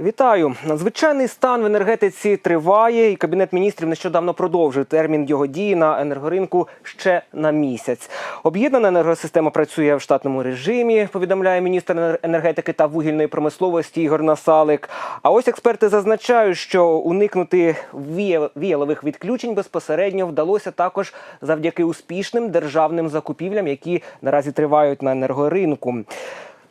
Вітаю! Надзвичайний стан в енергетиці триває, і кабінет міністрів нещодавно продовжив термін його дії на енергоринку ще на місяць. Об'єднана енергосистема працює в штатному режимі. Повідомляє міністр енергетики та вугільної промисловості Ігор Насалик. А ось експерти зазначають, що уникнути віялових відключень безпосередньо вдалося також завдяки успішним державним закупівлям, які наразі тривають на енергоринку.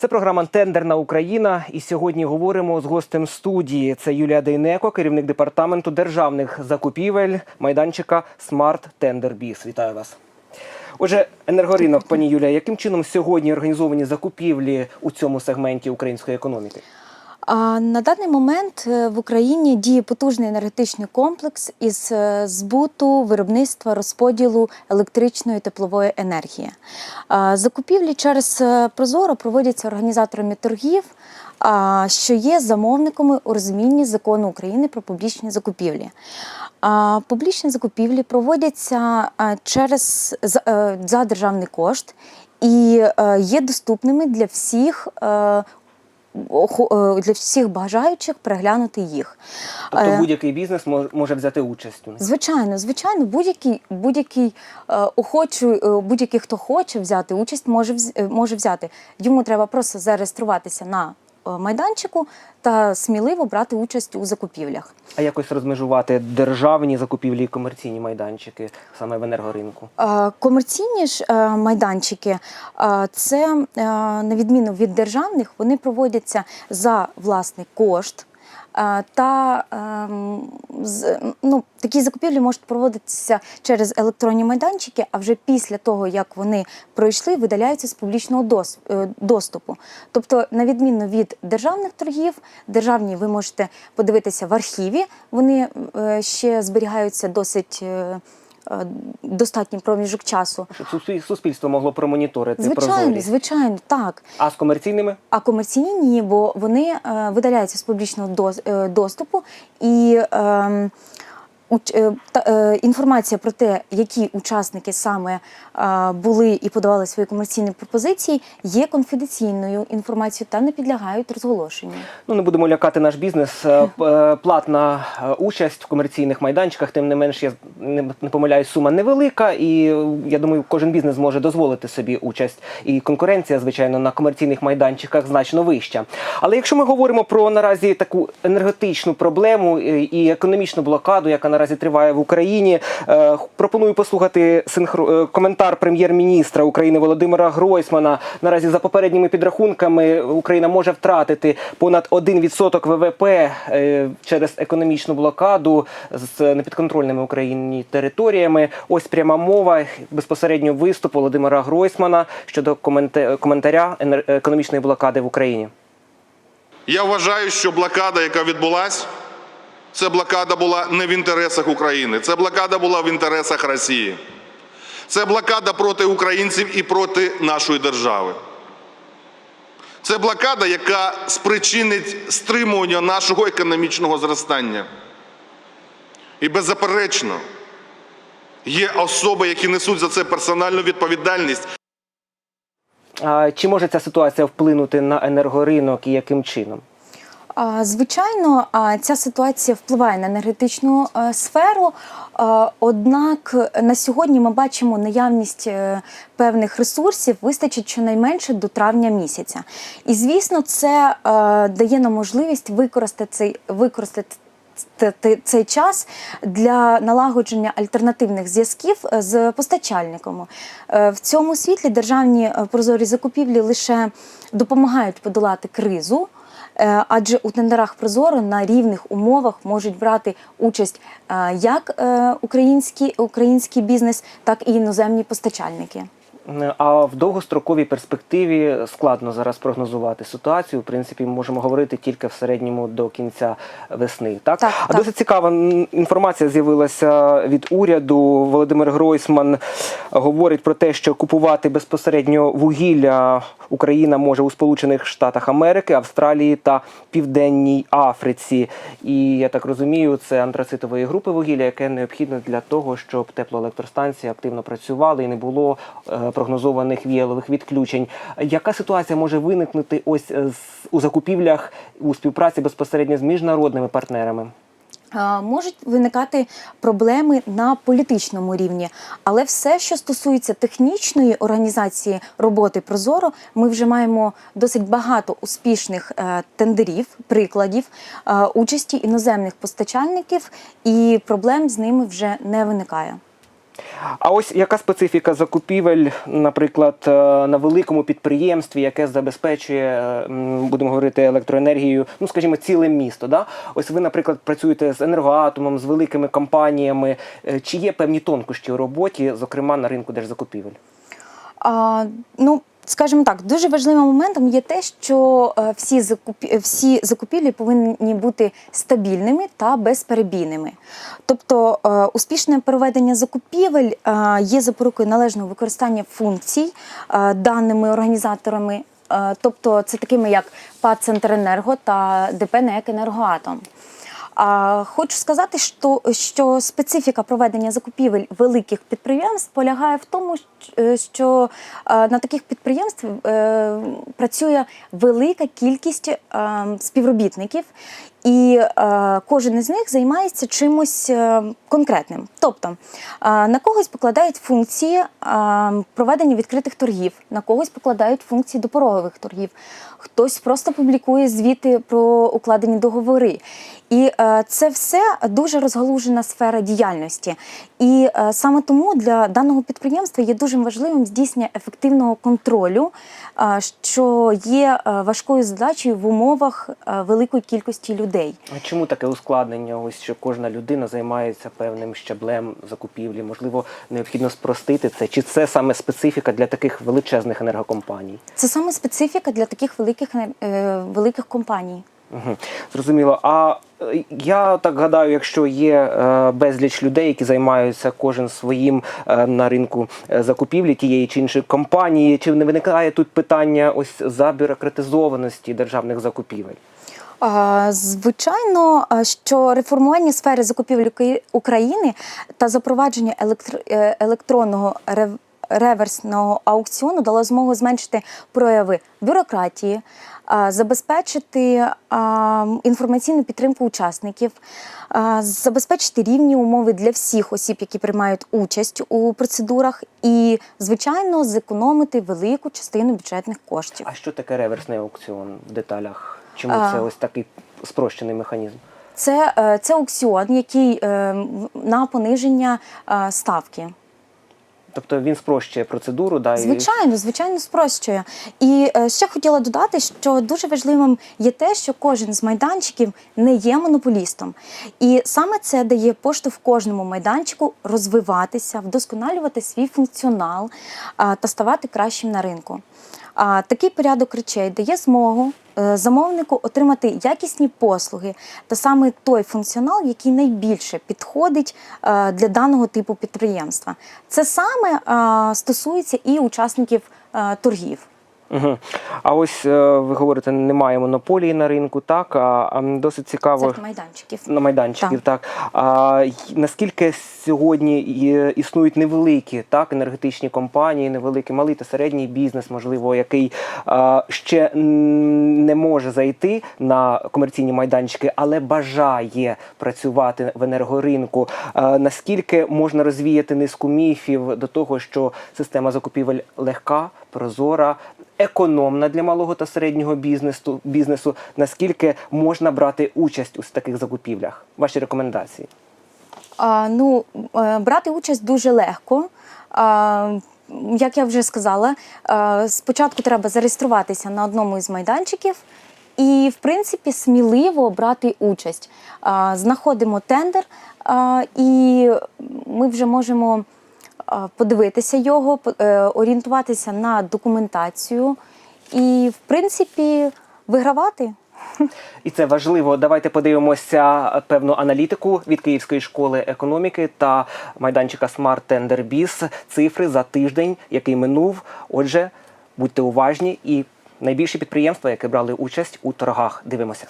Це програма Тендерна Україна. І сьогодні говоримо з гостем студії. Це Юлія Дейнеко, керівник департаменту державних закупівель майданчика Smart Tender Biz. Вітаю вас. Отже, енергоринок, пані Юлія, яким чином сьогодні організовані закупівлі у цьому сегменті української економіки? На даний момент е, в Україні діє потужний енергетичний комплекс із е, збуту, виробництва, розподілу електричної теплової енергії. Закупівлі через е, Прозоро проводяться організаторами торгів, що є замовниками у розумінні закону України про публічні закупівлі. Публічні закупівлі проводяться через за, державний кошт і є доступними для всіх для всіх бажаючих переглянути їх. Тобто Е, будь-який бізнес мож- може взяти участь у них. Звичайно, звичайно, будь-який будь-який охочу, е, будь-який, хто хоче взяти участь, може е, може взяти. Йому треба просто зареєструватися на е, майданчику та сміливо брати участь у закупівлях. А якось розмежувати державні закупівлі і комерційні майданчики саме в енергоринку. Е, Комерційні ж е, майданчики, е, це е, на відміну від державних, вони проводяться за власний кошт. Е, Та ем, ну, такі закупівлі можуть проводитися через електронні майданчики, а вже після того, як вони пройшли, видаляються з публічного е, доступу. Тобто, на відміну від державних торгів, державні ви можете подивитися в архіві, вони е, ще зберігаються досить. Е, достатній проміжок часу. Щоб суспільство могло промоніторити Звичайно, прозорість. звичайно, так. А з комерційними А комерційні ні, бо вони е, видаляються з публічного е, доступу і. е, інформація про те, які учасники саме е, були і подавали свої комерційні пропозиції, є конфіденційною інформацією та не підлягають розголошенню. Ну, не будемо лякати наш бізнес. Е, е, Платна е, участь в комерційних майданчиках, тим не менш, я не, помиляюсь, сума невелика, і е, я думаю, кожен бізнес може дозволити собі участь. І конкуренція, звичайно, на комерційних майданчиках значно вища. Але якщо ми говоримо про наразі таку енергетичну проблему е, і економічну блокаду, яка наразі триває в Україні, е, пропоную послухати е, коментар прем'єр-міністра України Володимира Гройсмана. Наразі за попередніми підрахунками Україна може втратити понад 1% ВВП е, через економічну блокаду з непідконтрольними Україні територіями. Ось пряма мова безпосередньо виступ Володимира Гройсмана щодо коментаря економічної блокади в Україні. Я вважаю, що блокада, яка відбулась, це блокада була не в інтересах України, це блокада була в інтересах Росії. Це блокада проти українців і проти нашої держави. Це блокада, яка спричинить стримування нашого економічного зростання. І беззаперечно, є особи, які несуть за це персональну відповідальність. Чи може ця ситуація вплинути на енергоринок і яким чином? Звичайно, ця ситуація впливає на енергетичну е, сферу. Однак на сьогодні ми бачимо наявність е, певних ресурсів, вистачить щонайменше до травня місяця. І звісно, це е, дає нам можливість використати цей використати. Цей час для налагодження альтернативних зв'язків е, з постачальниками Е, в цьому світлі державні е, прозорі закупівлі лише допомагають подолати кризу. Е, Адже у тендерах Прозоро на рівних умовах можуть брати участь е, як е, український, український бізнес, так і іноземні постачальники. А в довгостроковій перспективі складно зараз прогнозувати ситуацію. В принципі, ми можемо говорити тільки в середньому до кінця весни. Так, Так, а так. досить цікава інформація з'явилася від уряду. Володимир Гройсман говорить про те, що купувати безпосередньо вугілля Україна може у Сполучених Штатах Америки, Австралії та Південній Африці. І я так розумію, це антрацитової групи вугілля, яке необхідне для того, щоб теплоелектростанції активно працювали і не було е, прогнозованих віялових відключень. Яка ситуація може виникнути ось е, у закупівлях у співпраці безпосередньо з міжнародними партнерами? Можуть виникати проблеми на політичному рівні, але все, що стосується технічної організації роботи Прозоро, ми вже маємо досить багато успішних е, тендерів, прикладів е, участі іноземних постачальників, і проблем з ними вже не виникає. А ось яка специфіка закупівель, наприклад, е, на великому підприємстві, яке забезпечує, е, будемо говорити, електроенергію, ну скажімо, ціле місто. Да? Ось ви, наприклад, працюєте з енергоатомом, з великими компаніями. Е, Чи є певні тонкощі у роботі, зокрема на ринку держзакупівель? А, ну, скажімо так, дуже важливим моментом є те, що е, всі, закупі... всі закупівлі повинні бути стабільними та безперебійними. Тобто е, успішне проведення закупівель е, є запорукою належного використання функцій даними організаторами. Тобто це такими як ПАД «Центренерго» та ДП «НЕК Енергоатом». Хочу сказати, що, що специфіка проведення закупівель великих підприємств полягає в тому, що е, на таких підприємствах е, працює велика кількість е, співробітників, і е, кожен із них займається чимось е, конкретним. Тобто е, на когось покладають функції е, проведення відкритих торгів, на когось покладають функції допорогових торгів, хтось просто публікує звіти про укладені договори. І е, це все дуже розгалужена сфера діяльності. І е, саме тому для даного підприємства є дуже важливим здійснення ефективного контролю, е, що є е, важкою задачею в умовах е, великої кількості людей. А чому таке ускладнення? Ось що кожна людина займається певним щаблем закупівлі? Можливо, необхідно спростити це? Чи це саме специфіка для таких величезних енергокомпаній? Це саме специфіка для таких великих е, великих компаній. Зрозуміло. А е, я так гадаю, якщо є е, безліч людей, які займаються кожен своїм е, на ринку закупівлі тієї чи іншої компанії, чи не виникає тут питання ось забюрократизованості державних закупівель? Звичайно, що реформування сфери закупівель України та запровадження електр- електронного реверсного аукціону дало змогу зменшити прояви бюрократії, забезпечити інформаційну підтримку учасників, забезпечити рівні умови для всіх осіб, які приймають участь у процедурах, і, звичайно, зекономити велику частину бюджетних коштів. А що таке реверсний аукціон в деталях? Чому А. це ось такий спрощений механізм? Це, е, це аукціон, який е, на пониження е, ставки. Тобто він спрощує процедуру, да, Звичайно, звичайно, спрощує. І е, ще хотіла додати, що дуже важливим є те, що кожен з майданчиків не є монополістом. І саме це дає поштовх кожному майданчику розвиватися, вдосконалювати свій функціонал та ставати кращим на ринку. А такий порядок речей дає змогу замовнику отримати якісні послуги та саме той функціонал, який найбільше підходить е, для даного типу підприємства. Це саме е, стосується і учасників е, торгів. Угу. А ось е, ви говорите, немає монополії на ринку, так? А, досить цікаво. Це майданчиків. На майданчиків, так. А, наскільки сьогодні існують невеликі так, енергетичні компанії, невеликий, малий та середній бізнес, можливо, який а, ще не може зайти на комерційні майданчики, але бажає працювати в енергоринку. А, наскільки можна розвіяти низку міфів до того, що система закупівель легка, прозора, економна для малого та середнього бізнесу, бізнесу, наскільки можна брати участь у таких закупівлях? Ваші рекомендації? А, ну, е, брати участь дуже легко. А, як я вже сказала, е, спочатку треба зареєструватися на одному із майданчиків і, в принципі, сміливо брати участь. Знаходимо тендер, і ми вже можемо подивитися його, е, орієнтуватися на документацію і, в принципі, вигравати. І це важливо. Давайте подивимося е, певну аналітику від Київської школи економіки та майданчика Smart Tender Biz. Цифри за тиждень, який минув. Отже, будьте уважні і найбільші підприємства, які брали участь у торгах. Дивимося.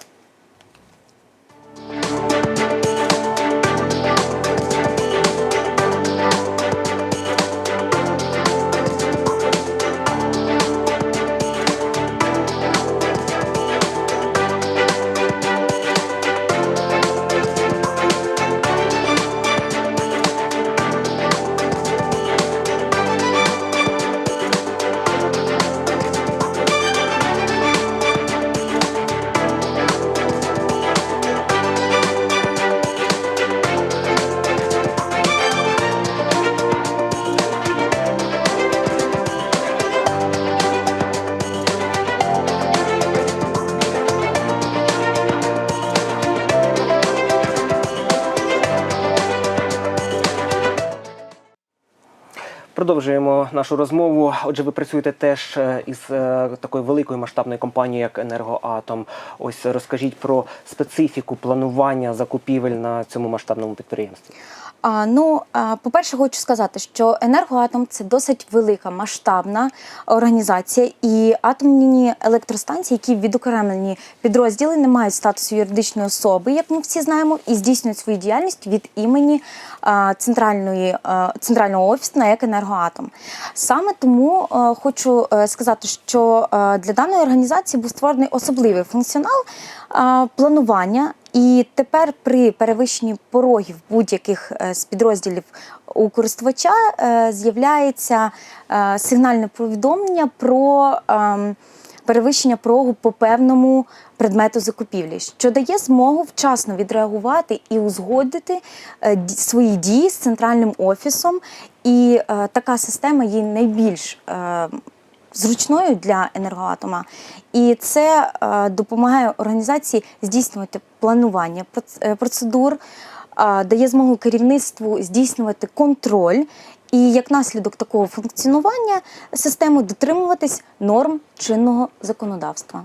Продовжуємо нашу розмову. Отже, ви працюєте теж е, із е, такою великою масштабною компанією, як Енергоатом. Ось розкажіть про специфіку планування закупівель на цьому масштабному підприємстві. А, ну, по-перше, хочу сказати, що енергоатом це досить велика масштабна організація, і атомні електростанції, які відокремлені підрозділи, не мають статусу юридичної особи, як ми всі знаємо, і здійснюють свою діяльність від імені центральної центрального офісу на як енергоатом. Саме тому хочу е, сказати, що для даної організації був створений особливий функціонал планування. І тепер при перевищенні порогів будь-яких е, з підрозділів у користувача е, з'являється е, сигнальне повідомлення про ем, перевищення порогу по певному предмету закупівлі, що дає змогу вчасно відреагувати і узгодити свої дії з центральним офісом. І така система є найбільш е, зручною для енергоатома, і це е, допомагає організації здійснювати планування е, процедур, е, дає змогу керівництву здійснювати контроль. І як наслідок такого функціонування системи дотримуватись норм чинного законодавства.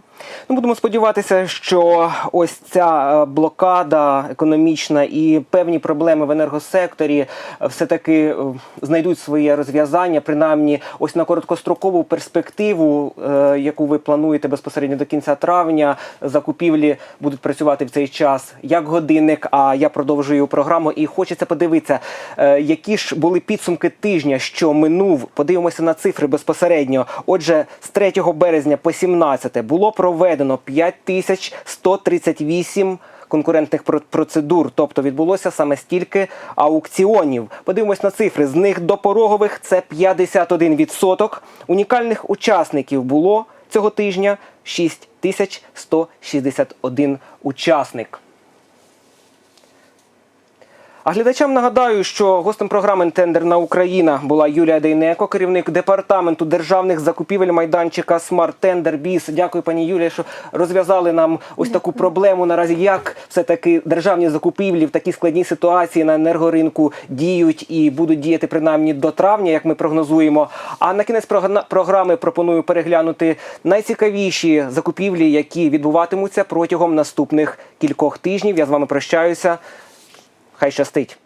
Ну, будемо сподіватися, що ось ця е, блокада економічна і певні проблеми в енергосекторі е, все-таки е, знайдуть своє розв'язання, принаймні, ось на короткострокову перспективу, яку ви плануєте безпосередньо до кінця травня. Закупівлі будуть працювати в цей час як годинник. А я продовжую програму і хочеться подивитися, які ж були підсумки тижня, що минув. Подивимося на цифри безпосередньо. Отже, з 3 березня по 17 було проведено 5138 конкурентних про- процедур, тобто відбулося саме стільки аукціонів. Подивимось на цифри. З них до порогових це 51%. Унікальних учасників було цього тижня 6161 учасник. А глядачам нагадаю, що гостем програми Тендерна Україна була Юлія Дейнеко, керівник департаменту державних закупівель майданчика Смарт Тендер Біз. Дякую, пані Юлія, що розв'язали нам ось таку проблему. Наразі як все таки державні закупівлі в такій складній ситуації на енергоринку діють і будуть діяти принаймні до травня, як ми прогнозуємо. А на кінець програми пропоную переглянути найцікавіші закупівлі, які відбуватимуться протягом наступних кількох тижнів. Я з вами прощаюся. Хай щастить.